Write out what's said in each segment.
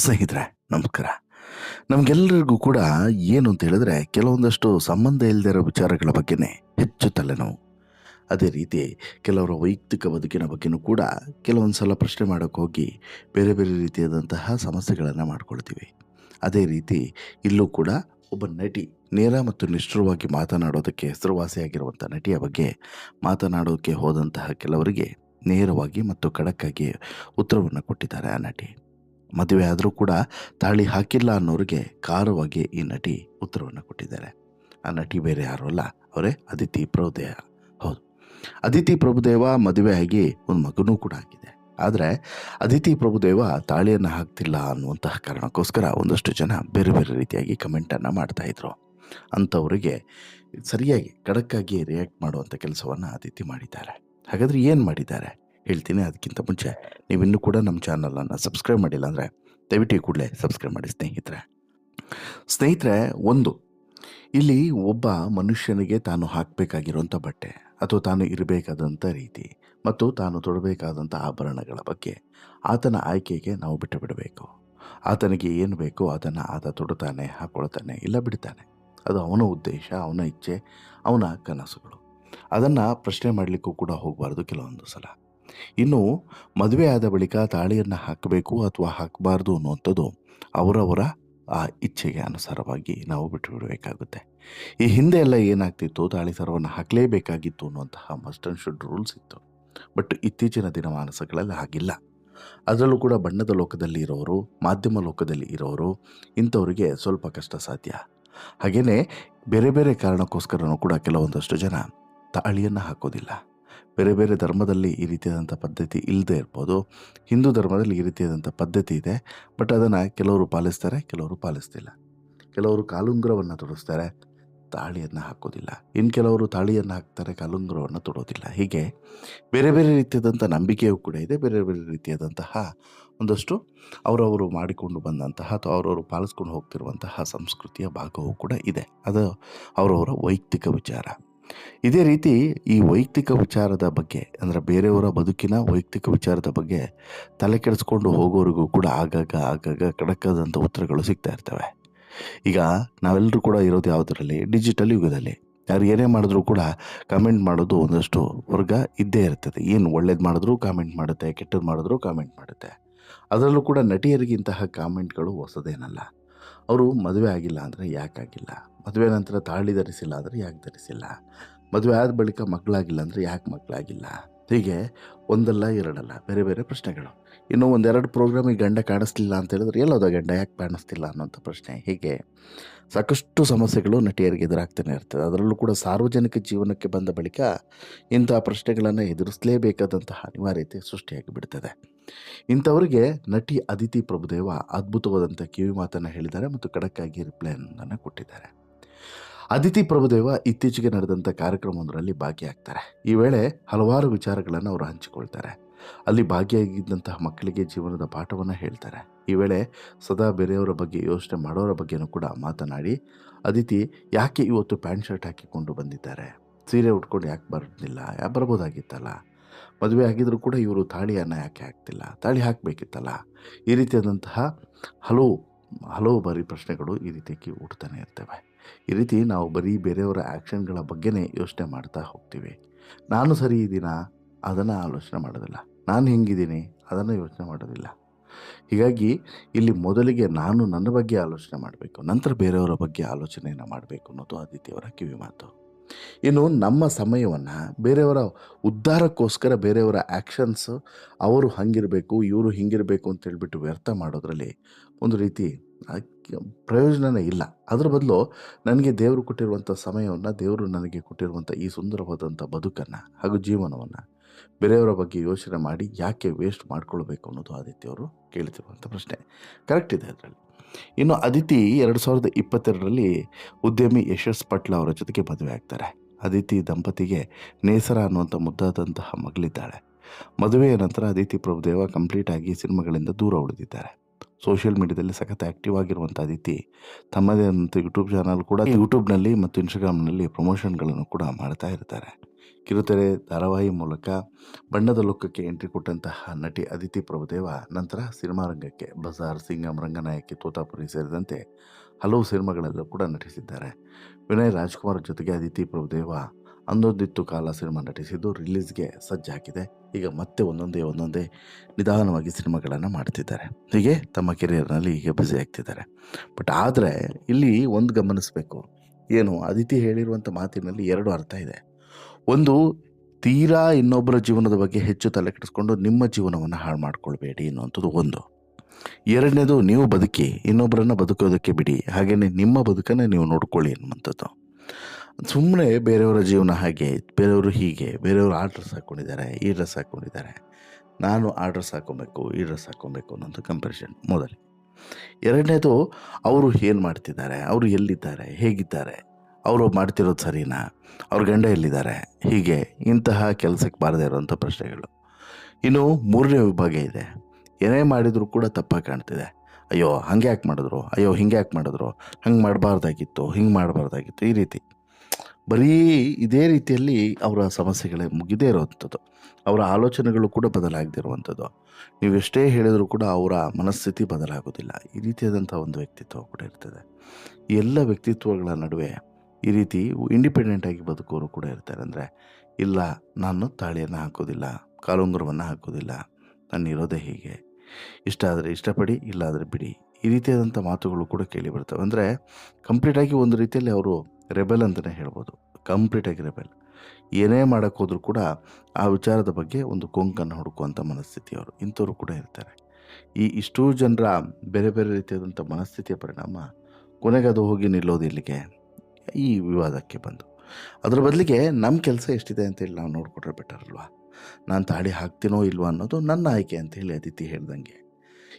ಸ್ನೇಹಿತರೆ, ನಮಸ್ಕಾರ. ನಮಗೆಲ್ಲರಿಗೂ ಕೂಡ ಏನು ಅಂತ ಹೇಳಿದ್ರೆ ಕೆಲವೊಂದಷ್ಟು ಸಂಬಂಧ ಇಲ್ಲದೆ ಇರೋ ವಿಚಾರಗಳ ಬಗ್ಗೆನೇ ಹೆಚ್ಚು ತಲೆನೋವು. ಅದೇ ರೀತಿ ಕೆಲವರ ವೈಯಕ್ತಿಕ ಬದುಕಿನ ಬಗ್ಗೆನೂ ಕೂಡ ಕೆಲವೊಂದು ಸಲ ಪ್ರಶ್ನೆ ಮಾಡೋಕ್ಕೆ ಹೋಗಿ ಬೇರೆ ಬೇರೆ ರೀತಿಯಾದಂತಹ ಸಮಸ್ಯೆಗಳನ್ನು ಮಾಡ್ಕೊಳ್ತೀವಿ. ಅದೇ ರೀತಿ ಇಲ್ಲೂ ಕೂಡ ಒಬ್ಬ ನಟಿ ನೇರ ಮತ್ತು ನಿಷ್ಠುರವಾಗಿ ಮಾತನಾಡೋದಕ್ಕೆ ಹೆಸರುವಾಸಿಯಾಗಿರುವಂಥ ನಟಿಯ ಬಗ್ಗೆ ಮಾತನಾಡೋಕ್ಕೆ ಹೋದಂತಹ ಕೆಲವರಿಗೆ ನೇರವಾಗಿ ಮತ್ತು ಖಡಕ್ಕಾಗಿ ಉತ್ತರವನ್ನು ಕೊಟ್ಟಿದ್ದಾರೆ ಆ ನಟಿ. ಮದುವೆ ಆದರೂ ಕೂಡ ತಾಳಿ ಹಾಕಿಲ್ಲ ಅನ್ನೋರಿಗೆ ಖಾರವಾಗಿ ಈ ನಟಿ ಉತ್ತರವನ್ನು ಕೊಟ್ಟಿದ್ದಾರೆ. ಆ ನಟಿ ಬೇರೆ ಯಾರು ಅಲ್ಲ, ಅವರೇ ಅದಿತಿ ಪ್ರಭುದೇವ. ಹೌದು. ಅದಿತಿ ಪ್ರಭುದೇವ ಮದುವೆ ಆಗಿ ಒಂದು ಮಗನೂ ಕೂಡ ಆಗಿದೆ. ಆದರೆ ಅದಿತಿ ಪ್ರಭುದೇವ ತಾಳಿಯನ್ನು ಹಾಕ್ತಿಲ್ಲ ಅನ್ನುವಂತಹ ಕಾರಣಕ್ಕೋಸ್ಕರ ಒಂದಷ್ಟು ಜನ ಬೇರೆ ಬೇರೆ ರೀತಿಯಾಗಿ ಕಮೆಂಟನ್ನು ಮಾಡ್ತಾಯಿದ್ರು ಅಂಥವರಿಗೆ ಸರಿಯಾಗಿ ಖಡಕ್ಕಾಗಿ ರಿಯಾಕ್ಟ್ ಮಾಡುವಂಥ ಕೆಲಸವನ್ನು ಅದಿತಿ ಮಾಡಿದ್ದಾರೆ. ಹಾಗಾದರೆ ಏನು ಮಾಡಿದ್ದಾರೆ? ಹೇಳ್ತೀನಿ, ಅದಕ್ಕಿಂತ ಮುಂಚೆ ನೀವಿನ್ನೂ ಕೂಡ ನಮ್ಮ ಚಾನಲನ್ನು ಸಬ್ಸ್ಕ್ರೈಬ್ ಮಾಡಿಲ್ಲ ಅಂದರೆ ದಯವಿಟ್ಟು ಕೂಡಲೇ ಸಬ್ಸ್ಕ್ರೈಬ್ ಮಾಡಿ, ಸ್ನೇಹಿತರೆ. ಸ್ನೇಹಿತರೆ, ಒಂದು, ಇಲ್ಲಿ ಒಬ್ಬ ಮನುಷ್ಯನಿಗೆ ತಾನು ಹಾಕಬೇಕಾಗಿರುವಂಥ ಬಟ್ಟೆ ಅಥವಾ ತಾನು ಇರಬೇಕಾದಂಥ ರೀತಿ ಮತ್ತು ತಾನು ತೊಡಬೇಕಾದಂಥ ಆಭರಣಗಳ ಬಗ್ಗೆ ಆತನ ಆಯ್ಕೆಗೆ ನಾವು ಬಿಟ್ಟು ಬಿಡಬೇಕು ಆತನಿಗೆ ಏನು ಬೇಕೋ ಅದನ್ನು ಆತ ತೊಡುತ್ತಾನೆ, ಹಾಕ್ಕೊಳ್ತಾನೆ, ಇಲ್ಲ ಬಿಡ್ತಾನೆ. ಅದು ಅವನ ಉದ್ದೇಶ, ಅವನ ಇಚ್ಛೆ, ಅವನ ಕನಸುಗಳು. ಅದನ್ನು ಪ್ರಶ್ನೆ ಮಾಡಲಿಕ್ಕೂ ಕೂಡ ಹೋಗಬಾರ್ದು ಕೆಲವೊಂದು ಸಲ. ಇನ್ನು ಮದುವೆ ಆದ ಬಳಿಕ ತಾಳಿಯನ್ನು ಹಾಕಬೇಕು ಅಥವಾ ಹಾಕಬಾರ್ದು ಅನ್ನುವಂಥದ್ದು ಅವರವರ, ಆ ಇಚ್ಛೆಗೆ ಅನುಸಾರವಾಗಿ ನಾವು ಬಿಟ್ಟು ಬಿಡಬೇಕಾಗುತ್ತೆ ಈ ಹಿಂದೆ ಎಲ್ಲ ಏನಾಗ್ತಿತ್ತು? ತಾಳಿ ಸರವನ್ನು ಹಾಕಲೇಬೇಕಾಗಿತ್ತು ಅನ್ನುವಂತಹ ಮಸ್ಟ್ ಅಂಡ್ ಶುಡ್ ರೂಲ್ಸ್ ಇತ್ತು. ಬಟ್ ಇತ್ತೀಚಿನ ದಿನಮಾನಸಗಳಲ್ಲಿ ಹಾಗಿಲ್ಲ. ಅದರಲ್ಲೂ ಕೂಡ ಬಣ್ಣದ ಲೋಕದಲ್ಲಿ ಇರೋರು, ಮಾಧ್ಯಮ ಲೋಕದಲ್ಲಿ ಇರೋರು, ಇಂಥವರಿಗೆ ಸ್ವಲ್ಪ ಕಷ್ಟ ಸಾಧ್ಯ. ಹಾಗೆಯೇ ಬೇರೆ ಬೇರೆ ಕಾರಣಕ್ಕೋಸ್ಕರನೂ ಕೂಡ ಕೆಲವೊಂದಷ್ಟು ಜನ ತಾಳಿಯನ್ನು ಹಾಕೋದಿಲ್ಲ. ಬೇರೆ ಬೇರೆ ಧರ್ಮದಲ್ಲಿ ಈ ರೀತಿಯಾದಂಥ ಪದ್ಧತಿ ಇಲ್ಲದೆ ಇರ್ಬೋದು. ಹಿಂದೂ ಧರ್ಮದಲ್ಲಿ ಈ ರೀತಿಯಾದಂಥ ಪದ್ಧತಿ ಇದೆ. ಬಟ್ ಅದನ್ನು ಕೆಲವರು ಪಾಲಿಸ್ತಾರೆ, ಕೆಲವರು ಪಾಲಿಸ್ತಿಲ್ಲ. ಕೆಲವರು ಕಾಲುಂಗುರವನ್ನು ತೊಡಿಸ್ತಾರೆ, ತಾಳಿಯನ್ನು ಹಾಕೋದಿಲ್ಲ. ಇನ್ನು ಕೆಲವರು ತಾಳಿಯನ್ನು ಹಾಕ್ತಾರೆ, ಕಾಲುಂಗುರವನ್ನು ತೊಡೋದಿಲ್ಲ. ಹೀಗೆ ಬೇರೆ ಬೇರೆ ರೀತಿಯಾದಂಥ ನಂಬಿಕೆಯೂ ಕೂಡ ಇದೆ. ಬೇರೆ ಬೇರೆ ರೀತಿಯಾದಂತಹ ಒಂದಷ್ಟು ಅವರವರು ಮಾಡಿಕೊಂಡು ಬಂದಂತಹ ಅಥವಾ ಅವರವರು ಪಾಲಿಸ್ಕೊಂಡು ಹೋಗ್ತಿರುವಂತಹ ಸಂಸ್ಕೃತಿಯ ಭಾಗವೂ ಕೂಡ ಇದೆ. ಅದು ಅವರವರ ವೈಯಕ್ತಿಕ ವಿಚಾರ. ಇದೇ ರೀತಿ ಈ ವೈಯಕ್ತಿಕ ವಿಚಾರದ ಬಗ್ಗೆ, ಅಂದರೆ ಬೇರೆಯವರ ಬದುಕಿನ ವೈಯಕ್ತಿಕ ವಿಚಾರದ ಬಗ್ಗೆ ತಲೆ ಕೆಡಿಸ್ಕೊಂಡು ಹೋಗೋರಿಗೂ ಕೂಡ ಆಗಾಗ ಆಗಾಗ ಕಡಕದಂಥ ಉತ್ತರಗಳು ಸಿಗ್ತಾ ಇರ್ತವೆ. ಈಗ ನಾವೆಲ್ಲರೂ ಕೂಡ ಇರೋದು ಯಾವುದರಲ್ಲಿ? ಡಿಜಿಟಲ್ ಯುಗದಲ್ಲಿ. ಯಾರು ಏನೇ ಮಾಡಿದ್ರೂ ಕೂಡ ಕಾಮೆಂಟ್ ಮಾಡೋದು ಒಂದಷ್ಟು ವರ್ಗ ಇದ್ದೇ ಇರ್ತದೆ. ಏನು ಒಳ್ಳೇದು ಮಾಡಿದ್ರೂ ಕಾಮೆಂಟ್ ಮಾಡುತ್ತೆ ಕೆಟ್ಟದ್ದು ಮಾಡಿದ್ರೂ ಕಾಮೆಂಟ್ ಮಾಡುತ್ತೆ. ಅದರಲ್ಲೂ ಕೂಡ ನಟಿಯರಿಗಿಂತಹ ಕಾಮೆಂಟ್ಗಳು ಹೊಸದೇನಲ್ಲ. ಅವರು ಮದುವೆ ಆಗಿಲ್ಲ ಅಂದರೆ ಯಾಕಾಗಿಲ್ಲ? ಮದುವೆ ನಂತರ ತಾಳಿ ಧರಿಸಿಲ್ಲ ಅಂದರೆ ಯಾಕೆ ಧರಿಸಿಲ್ಲ? ಮದುವೆ ಆದ ಬಳಿಕ ಮಕ್ಕಳಾಗಿಲ್ಲ ಅಂದರೆ ಯಾಕೆ ಮಕ್ಕಳಾಗಿಲ್ಲ? ಹೀಗೆ ಒಂದಲ್ಲ ಎರಡಲ್ಲ, ಬೇರೆ ಬೇರೆ ಪ್ರಶ್ನೆಗಳು. ಇನ್ನು ಒಂದೆರಡು ಪ್ರೋಗ್ರಾಮಿಗೆ ಗಂಡ ಕಾಣಿಸ್ಲಿಲ್ಲ ಅಂತ ಹೇಳಿದ್ರೆ ಎಲ್ಲೋದ ಗಂಡ ಯಾಕೆ ಕಾಣಿಸ್ತಿಲ್ಲ ಅನ್ನೋಂಥ ಪ್ರಶ್ನೆ. ಹೀಗೆ ಸಾಕಷ್ಟು ಸಮಸ್ಯೆಗಳು ನಟಿಯರಿಗೆ ಎದುರಾಗ್ತಾನೆ ಇರ್ತದೆ. ಅದರಲ್ಲೂ ಕೂಡ ಸಾರ್ವಜನಿಕ ಜೀವನಕ್ಕೆ ಬಂದ ಬಳಿಕ ಇಂಥ ಪ್ರಶ್ನೆಗಳನ್ನು ಎದುರಿಸಲೇಬೇಕಾದಂತಹ ಅನಿವಾರ್ಯತೆ ಸೃಷ್ಟಿಯಾಗಿ ಬಿಡ್ತದೆ ಇಂಥವರಿಗೆ ನಟಿ ಅದಿತಿ ಪ್ರಭುದೇವ ಅದ್ಭುತವಾದಂಥ ಕಿವಿ ಮಾತನ್ನು ಹೇಳಿದ್ದಾರೆ ಮತ್ತು ಖಡಕ್ಕಾಗಿ ರಿಪ್ಲೈನನ್ನು ಕೊಟ್ಟಿದ್ದಾರೆ. ಅದಿತಿ ಪ್ರಭುದೇವ ಇತ್ತೀಚೆಗೆ ನಡೆದಂಥ ಕಾರ್ಯಕ್ರಮವೊಂದರಲ್ಲಿ ಭಾಗಿಯಾಗ್ತಾರೆ. ಈ ವೇಳೆ ಹಲವಾರು ವಿಚಾರಗಳನ್ನು ಅವರು ಹಂಚಿಕೊಳ್ತಾರೆ. ಅಲ್ಲಿ ಭಾಗಿಯಾಗಿದ್ದಂತಹ ಮಕ್ಕಳಿಗೆ ಜೀವನದ ಪಾಠವನ್ನು ಹೇಳ್ತಾರೆ. ಈ ವೇಳೆ ಸದಾ ಬೇರೆಯವರ ಬಗ್ಗೆ ಯೋಚನೆ ಮಾಡೋರ ಬಗ್ಗೆನೂ ಕೂಡ ಮಾತನಾಡಿ, ಅದಿತಿ ಯಾಕೆ ಇವತ್ತು ಪ್ಯಾಂಟ್ ಶರ್ಟ್ ಹಾಕಿಕೊಂಡು ಬಂದಿದ್ದಾರೆ? ಸೀರೆ ಉಟ್ಕೊಂಡು ಯಾಕೆ ಬರೋದಿಲ್ಲ? ಯಾಕೆ ಬರ್ಬೋದಾಗಿತ್ತಲ್ಲ? ಮದುವೆ ಆಗಿದ್ರೂ ಕೂಡ ಇವರು ತಾಳಿಯನ್ನು ಯಾಕೆ ಹಾಕ್ತಿಲ್ಲ? ತಾಳಿ ಹಾಕಬೇಕಿತ್ತಲ್ಲ? ಈ ರೀತಿಯಾದಂತಹ ಹಲವು ಹಲವು ಬಾರಿ ಪ್ರಶ್ನೆಗಳು ಈ ರೀತಿಯಾಗಿ ಹುಟ್ಟುತ್ತಾನೆ ಇರ್ತವೆ. ಈ ರೀತಿ ನಾವು ಬರೀ ಬೇರೆಯವರ ಆ್ಯಕ್ಷನ್ಗಳ ಬಗ್ಗೆನೇ ಯೋಚನೆ ಮಾಡ್ತಾ ಹೋಗ್ತೀವಿ. ನಾನು ಸರಿ ಇದ್ದೀನಾ? ಅದನ್ನು ಆಲೋಚನೆ ಮಾಡೋದಿಲ್ಲ. ನಾನು ಹೆಂಗಿದ್ದೀನಿ? ಅದನ್ನು ಯೋಚನೆ ಮಾಡೋದಿಲ್ಲ. ಹೀಗಾಗಿ ಇಲ್ಲಿ ಮೊದಲಿಗೆ ನಾನು ನನ್ನ ಬಗ್ಗೆ ಆಲೋಚನೆ ಮಾಡಬೇಕು. ನಂತರ ಬೇರೆಯವರ ಬಗ್ಗೆ ಆಲೋಚನೆಯನ್ನು ಮಾಡಬೇಕು ಅನ್ನೋದು ಆದಿತ್ಯವರ ಕಿವಿ ಮಾತು. ಇನ್ನು ನಮ್ಮ ಸಮಯವನ್ನು ಬೇರೆಯವರ ಉದ್ಧಾರಕ್ಕೋಸ್ಕರ ಬೇರೆಯವರ ಆ್ಯಕ್ಷನ್ಸ್ ಅವರು ಹಂಗಿರಬೇಕು, ಇವರು ಹಿಂಗಿರಬೇಕು ಅಂತ ಹೇಳ್ಬಿಟ್ಟು ವ್ಯರ್ಥ ಮಾಡೋದ್ರಲ್ಲಿ ಒಂದು ರೀತಿ ಪ್ರಯೋಜನವೇ ಇಲ್ಲ. ಅದರ ಬದಲು ನನಗೆ ದೇವರು ಕೊಟ್ಟಿರುವಂಥ ಸಮಯವನ್ನು ದೇವರು ನನಗೆ ಕೊಟ್ಟಿರುವಂಥ ಈ ಸುಂದರವಾದಂಥ ಬದುಕನ್ನು ಹಾಗೂ ಜೀವನವನ್ನು ಬೇರೆಯವರ ಬಗ್ಗೆ ಯೋಚನೆ ಮಾಡಿ ಯಾಕೆ ವೇಸ್ಟ್ ಮಾಡ್ಕೊಳ್ಬೇಕು ಅನ್ನೋದು ಆದಿತ್ಯವರು ಕೇಳ್ತಿರುವಂಥ ಪ್ರಶ್ನೆ. ಕರೆಕ್ಟ್ ಇದೆ ಅದರಲ್ಲಿ. ಇನ್ನು ಅದಿತಿ ಎರಡು ಸಾವಿರದ ಇಪ್ಪತ್ತೆರಡರಲ್ಲಿ ಉದ್ಯಮಿ ಯಶಸ್ ಪಟ್ಲ ಅವರ ಜೊತೆಗೆ ಮದುವೆ ಆಗ್ತಾರೆ. ಅದಿತಿ ದಂಪತಿಗೆ ನೇಸರ ಅನ್ನುವಂಥ ಮುದ್ದಾದಂತಹ ಮಗಳಿದ್ದಾಳೆ. ಮದುವೆಯ ನಂತರ ಅದಿತಿ ಪ್ರಭುದೇವ ಕಂಪ್ಲೀಟ್ ಆಗಿ ಸಿನಿಮಾಗಳಿಂದ ದೂರ ಉಳಿದಿದ್ದಾರೆ. ಸೋಷಿಯಲ್ ಮೀಡಿಯಾದಲ್ಲಿ ಸಖತ್ ಆ್ಯಕ್ಟಿವ್ ಆಗಿರುವಂಥ ಅದಿತಿ. ತಮ್ಮದೇ ಆದಂಥ ಯೂಟ್ಯೂಬ್ ಚಾನಲ್ ಕೂಡ ಯೂಟ್ಯೂಬ್ನಲ್ಲಿ ಮತ್ತು ಇನ್ಸ್ಟಾಗ್ರಾಮ್ನಲ್ಲಿ ಪ್ರಮೋಷನ್ಗಳನ್ನು ಕೂಡ ಮಾಡ್ತಾ ಇರ್ತಾರೆ. ಕಿರುತೆರೆ ಧಾರಾವಾಹಿ ಮೂಲಕ ಬಣ್ಣದ ಲೋಕಕ್ಕೆ ಎಂಟ್ರಿ ಕೊಟ್ಟಂತಹ ನಟಿ ಅದಿತಿ ಪ್ರಭುದೇವ ನಂತರ ಸಿನಿಮಾ ರಂಗಕ್ಕೆ ಬಜಾರ್ ಸಿಂಗಂ ರಂಗನಾಯಕಿ ತೋತಾಪುರಿ ಸೇರಿದಂತೆ ಹಲವು ಸಿನಿಮಾಗಳಲ್ಲೂ ಕೂಡ ನಟಿಸಿದ್ದಾರೆ. ವಿನಯ್ ರಾಜ್ಕುಮಾರ್ ಜೊತೆಗೆ ಅದಿತಿ ಪ್ರಭುದೇವ ಅಂದೊಂದಿತ್ತು ಕಾಲ ಸಿನಿಮಾ ನಟಿಸಿದ್ದು ರಿಲೀಸ್ಗೆ ಸಜ್ಜಾಗಿದೆ ಈಗ ಮತ್ತೆ ಒಂದೊಂದೇ ಒಂದೊಂದೇ ನಿಧಾನವಾಗಿ ಸಿನಿಮಾಗಳನ್ನು ಮಾಡ್ತಿದ್ದಾರೆ. ಹೀಗೆ ತಮ್ಮ ಕೆರಿಯರ್ನಲ್ಲಿ ಈಗ ಬ್ಯುಸಿ ಆಗ್ತಿದ್ದಾರೆ. ಬಟ್ ಆದರೆ ಇಲ್ಲಿ ಒಂದು ಗಮನಿಸಬೇಕು. ಏನು ಅದಿತಿ ಹೇಳಿರುವಂಥ ಮಾತಿನಲ್ಲಿ ಎರಡು ಅರ್ಥ ಇದೆ. ಒಂದು, ತೀರಾ ಇನ್ನೊಬ್ಬರ ಜೀವನದ ಬಗ್ಗೆ ಹೆಚ್ಚು ತಲೆ ಕೆಡಿಸ್ಕೊಂಡು ನಿಮ್ಮ ಜೀವನವನ್ನು ಹಾಳು ಮಾಡ್ಕೊಳ್ಬೇಡಿ ಅನ್ನುವಂಥದ್ದು ಒಂದು. ಎರಡನೇದು, ನೀವು ಬದುಕಿ, ಇನ್ನೊಬ್ಬರನ್ನು ಬದುಕೋದಕ್ಕೆ ಬಿಡಿ. ಹಾಗೆಯೇ ನಿಮ್ಮ ಬದುಕನ್ನು ನೀವು ನೋಡ್ಕೊಳ್ಳಿ ಅನ್ನುವಂಥದ್ದು. ಸುಮ್ಮನೆ ಬೇರೆಯವರ ಜೀವನ ಹಾಗೆ, ಬೇರೆಯವರು ಹೀಗೆ, ಬೇರೆಯವರು ಆ ಡ್ರೆಸ್ ಹಾಕ್ಕೊಂಡಿದ್ದಾರೆ, ಈ ಡ್ರೆಸ್ ಹಾಕ್ಕೊಂಡಿದ್ದಾರೆ. ನಾನು ಆ ಡ್ರೆಸ್ ಹಾಕ್ಕೊಬೇಕು, ಈ ಡ್ರೆಸ್ ಹಾಕ್ಕೊಬೇಕು ಅನ್ನೋದು ಕಂಪ್ಯಾರಿಸನ್ ಮೊದಲು. ಎರಡನೇದು, ಅವರು ಏನು ಮಾಡ್ತಿದ್ದಾರೆ? ಅವರು ಎಲ್ಲಿದ್ದಾರೆ? ಹೇಗಿದ್ದಾರೆ? ಅವರು ಮಾಡ್ತಿರೋದು ಸರಿನಾ? ಅವ್ರ ಗಂಡ ಎಲ್ಲಿದ್ದಾರೆ? ಹೀಗೆ ಇಂತಹ ಕೆಲಸಕ್ಕೆ ಬಾರದೇ ಇರೋವಂಥ ಪ್ರಶ್ನೆಗಳು. ಇನ್ನು ಮೂರನೇ ವಿಭಾಗ ಇದೆ. ಏನೇ ಮಾಡಿದರೂ ಕೂಡ ತಪ್ಪಾಗಿ ಕಾಣ್ತಿದೆ. ಅಯ್ಯೋ ಹಂಗೆ ಯಾಕೆ ಮಾಡಿದ್ರು? ಅಯ್ಯೋ ಹಿಂಗೆ ಯಾಕೆ ಮಾಡಿದ್ರು? ಹಂಗೆ ಮಾಡಬಾರ್ದಾಗಿತ್ತು, ಹಿಂಗೆ ಮಾಡಬಾರ್ದಾಗಿತ್ತು, ಈ ರೀತಿ. ಬರೀ ಇದೇ ರೀತಿಯಲ್ಲಿ ಅವರ ಸಮಸ್ಯೆಗಳೇ ಮುಗಿದೇ ಇರುವಂಥದ್ದು. ಅವರ ಆಲೋಚನೆಗಳು ಕೂಡ ಬದಲಾಗದಿರುವಂಥದ್ದು ನೀವು ಎಷ್ಟೇ ಹೇಳಿದರೂ ಕೂಡ ಅವರ ಮನಸ್ಥಿತಿ ಬದಲಾಗೋದಿಲ್ಲ. ಈ ರೀತಿಯಾದಂಥ ಒಂದು ವ್ಯಕ್ತಿತ್ವ ಕೂಡ ಇರ್ತದೆ. ಎಲ್ಲ ವ್ಯಕ್ತಿತ್ವಗಳ ನಡುವೆ ಈ ರೀತಿ ಇಂಡಿಪೆಂಡೆಂಟ್ ಆಗಿ ಬದುಕೋರು ಕೂಡ ಇರ್ತಾರೆ. ಅಂದರೆ, ಇಲ್ಲ, ನಾನು ತಾಳಿಯನ್ನು ಹಾಕೋದಿಲ್ಲ, ಕಾಲುಂಗುರವನ್ನು ಹಾಕೋದಿಲ್ಲ, ನಾನು ಇರೋದೇ ಹೀಗೆ. ಇಷ್ಟ ಆದರೆ ಇಷ್ಟಪಡಿ ಇಲ್ಲಾದರೆ ಬಿಡಿ. ಈ ರೀತಿಯಾದಂಥ ಮಾತುಗಳು ಕೂಡ ಕೇಳಿ ಬರ್ತವೆ. ಅಂದರೆ ಕಂಪ್ಲೀಟಾಗಿ ಒಂದು ರೀತಿಯಲ್ಲಿ ಅವರು ರೆಬೆಲ್ ಅಂತಲೇ ಹೇಳ್ಬೋದು. ಕಂಪ್ಲೀಟಾಗಿ ರೆಬೆಲ್. ಏನೇ ಮಾಡೋಕ್ಕೆ ಹೋದರೂ ಕೂಡ ಆ ವಿಚಾರದ ಬಗ್ಗೆ ಒಂದು ಕೊಂಕನ್ನು ಹುಡುಕುವಂಥ ಮನಸ್ಥಿತಿಯವರು ಇಂಥವ್ರು ಕೂಡ ಇರ್ತಾರೆ. ಈ ಇಷ್ಟೂ ಜನರ ಬೇರೆ ಬೇರೆ ರೀತಿಯಾದಂಥ ಮನಸ್ಥಿತಿಯ ಪರಿಣಾಮ ಕೊನೆಗೆ ಅದು ಹೋಗಿ ನಿಲ್ಲೋದು ಇಲ್ಲಿಗೆ, ಈ ವಿವಾದಕ್ಕೆ ಬಂದು. ಅದರ ಬದಲಿಗೆ ನಮ್ಮ ಕೆಲಸ ಎಷ್ಟಿದೆ ಅಂತೇಳಿ ನಾವು ನೋಡಿಕೊಟ್ರೆ ಬೆಟರ್ ಅಲ್ವಾ? ನಾನು ತಾಳಿ ಹಾಕ್ತೀನೋ ಇಲ್ವೋ ಅನ್ನೋದು ನನ್ನ ಆಯ್ಕೆ ಅಂತೇಳಿ ಅದಿತಿ ಹೇಳ್ದಂಗೆ.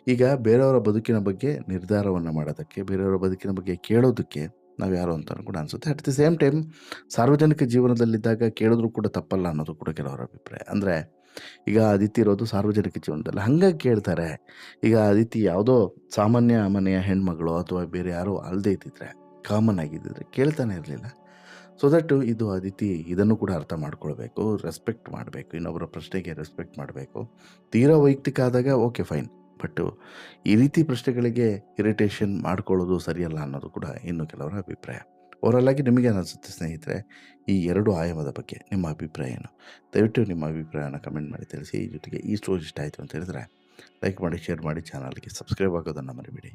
ಈಗ ಬೇರೆಯವರ ಬದುಕಿನ ಬಗ್ಗೆ ನಿರ್ಧಾರವನ್ನು ಮಾಡೋದಕ್ಕೆ, ಬೇರೆಯವರ ಬದುಕಿನ ಬಗ್ಗೆ ಕೇಳೋದಕ್ಕೆ ನಾವು ಯಾರು ಅಂತ ಕೂಡ ಅನಿಸುತ್ತೆ. ಅಟ್ ದಿ ಸೇಮ್ ಟೈಮ್ ಸಾರ್ವಜನಿಕ ಜೀವನದಲ್ಲಿದ್ದಾಗ ಕೇಳಿದ್ರು ಕೂಡ ತಪ್ಪಲ್ಲ ಅನ್ನೋದು ಕೂಡ ಕೆಲವರ ಅಭಿಪ್ರಾಯ. ಅಂದರೆ, ಈಗ ಅದಿತಿ ಇರೋದು ಸಾರ್ವಜನಿಕ ಜೀವನದಲ್ಲಿ. ಹಂಗಾಗಿ ಕೇಳ್ತಾರೆ, ಈಗ ಅದಿತಿ ಯಾವುದೋ ಸಾಮಾನ್ಯ ಮನೆಯ ಹೆಣ್ಮಗಳು ಅಥವಾ ಬೇರೆ ಯಾರೋ ಅಲ್ಲದೆ ಇದ್ದಿದ್ರೆ ಕಾಮನ್ ಆಗಿದ್ದಿದ್ರೆ ಕೇಳ್ತಾನೆ ಇರಲಿಲ್ಲ. ಸೊ ದಟ್ ಇದು ಅದಿತಿ ಇದನ್ನು ಕೂಡ ಅರ್ಥ ಮಾಡ್ಕೊಳ್ಬೇಕು ರೆಸ್ಪೆಕ್ಟ್ ಮಾಡಬೇಕು, ಇನ್ನೊಬ್ಬರ ಪ್ರಶ್ನೆಗೆ ರೆಸ್ಪೆಕ್ಟ್ ಮಾಡಬೇಕು. ತೀರಾ ವೈಯಕ್ತಿಕ ಆದಾಗ ಓಕೆ ಫೈನ್ ಬಟ್ ಈ ರೀತಿ ಪ್ರಶ್ನೆಗಳಿಗೆ ಇರಿಟೇಷನ್ ಮಾಡ್ಕೊಳ್ಳೋದು ಸರಿಯಲ್ಲ ಅನ್ನೋದು ಕೂಡ ಇನ್ನು ಕೆಲವರ ಅಭಿಪ್ರಾಯ. ಓವರಲ್ ಆಗಿ ನಿಮಗೆ ಅನಿಸುತ್ತೆ ಸ್ನೇಹಿತರೆ, ಈ ಎರಡು ಆಯಾಮದ ಬಗ್ಗೆ ನಿಮ್ಮ ಅಭಿಪ್ರಾಯ ಏನು? ದಯವಿಟ್ಟು ನಿಮ್ಮ ಅಭಿಪ್ರಾಯನ ಕಮೆಂಟ್ ಮಾಡಿ ತಿಳಿಸಿ, ಈ ಜೊತೆಗೆ ಈ ಸ್ಟೋರಿ ಇಷ್ಟ ಆಯಿತು ಅಂತ ಹೇಳಿದ್ರೆ ಲೈಕ್ ಮಾಡಿ ಶೇರ್ ಮಾಡಿ ಚಾನಲ್ಗೆ ಸಬ್ಸ್ಕ್ರೈಬ್ ಆಗೋದನ್ನು ಮರಿಬೇಡಿ.